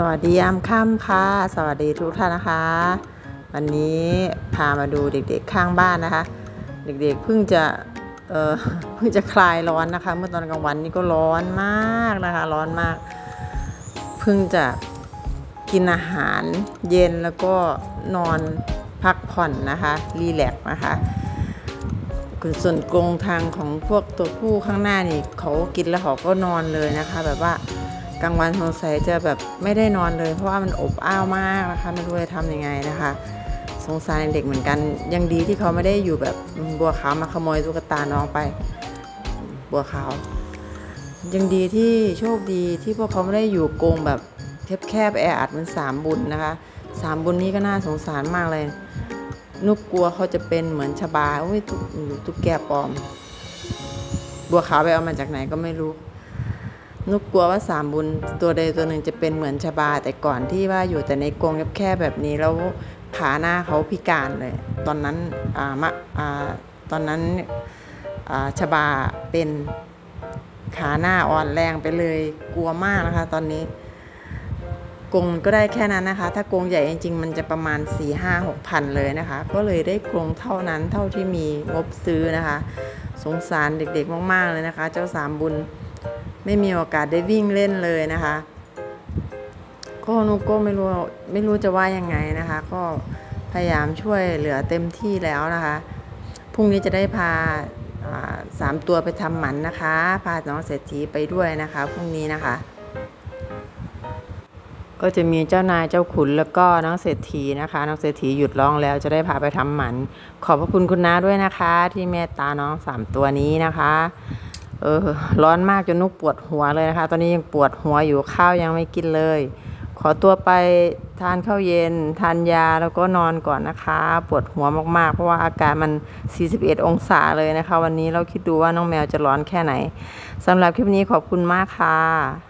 สวัสดียามค่ำค่ะ สวัสดีทุกท่านนะคะ วันนี้พามาดูเด็กๆข้างบ้านนะคะ เด็กๆเพิ่งจะเออเพิ่งจะคลายร้อนนะคะ เมื่อตอนกลางวันนี่ก็ร้อนมากนะคะ ร้อนมาก เพิ่งจะกินอาหารเย็นแล้วก็นอนพักผ่อนนะคะรีแลกซ์นะคะส่วนกรงทางของพวกตัวผู้ข้างหน้านี่เขากินแล้วเขาก็นอนเลยนะคะ แบบว่า กลางวันสงสัยจะแบบไม่ได้นอนเลย เพราะว่ามันอบอ้าวมากนะคะไม่รู้จะทำยังไงนะคะ สงสารเด็กเหมือนกันยังดีที่เขาไม่ได้อยู่แบบบัวขาวมาขโมยตุ๊กตาน้องไป บัวขาวยังดีที่โชคดีที่พวกเขาไม่ได้อยู่กรงแบบแคบๆแออัดเหมันสามบุญนะคะสามบุญนี้ก็น่าสงสารมากเลย นุกกลัวเขาจะเป็นเหมือนชบาโอ้ยตุ๊กตุ๊กแกปลอม บัวขาวไปเอามาจากไหนก็ไม่รู้ นุกกลัวว่าสามบุญตัวใดตัวหนึ่งจะเป็นเหมือนชบา แต่ก่อนที่ว่าอยู่แต่ในกรงแคบๆแบบนี้แล้วขาหน้าเขาพิการเลย ตอนนั้นอ่ามะอ่าตอนนั้นอ่าชบาเป็นขาหน้าอ่อนแรงไปเลยกลัวมากนะคะ ตอนนี้กรงก็ได้แค่นั้นนะคะ ถ้ากรงใหญ่จริงๆ มันจะประมาณ 4 5 6พันเลยนะคะ ก็เลยได้กรงเท่านั้นเท่าที่มีงบซื้อนะคะ สงสารเด็กๆมากๆเลยนะคะ เจ้าสามบุญ ไม่มีโอกาสได้วิ่งเล่นเลยนะคะก็นุกก็ไม่รู้ไม่รู้จะว่ายังไงนะคะ ก็พยายามช่วยเหลือเต็มที่แล้วนะคะพรุ่งนี้จะได้พาสามตัวไปทำหมันนะคะ พาน้องเศรษฐีไปด้วยนะคะพรุ่งนี้นะคะ ก็จะมีเจ้านายเจ้าขุนแล้วก็น้องเศรษฐีนะคะ น้องเศรษฐีหยุดร้องแล้วจะได้พาไปทำหมัน ขอบพระคุณคุณน้าด้วยนะคะ ที่เมตตาน้องสามตัวนี้นะคะ เออ ร้อนมากจนนุกปวดหัวเลยนะคะ ตอนนี้ยังปวดหัวอยู่ข้าวยังไม่กินเลย ขอตัวไปทานข้าวเย็น ทานยาแล้วก็นอนก่อนนะคะ ปวดหัวมากๆ เพราะว่าอากาศมัน 41 องศาเลยนะคะ วันนี้เราคิดดูว่าน้องแมวจะร้อนแค่ไหนสำหรับคลิปนี้ขอบคุณมากค่ะ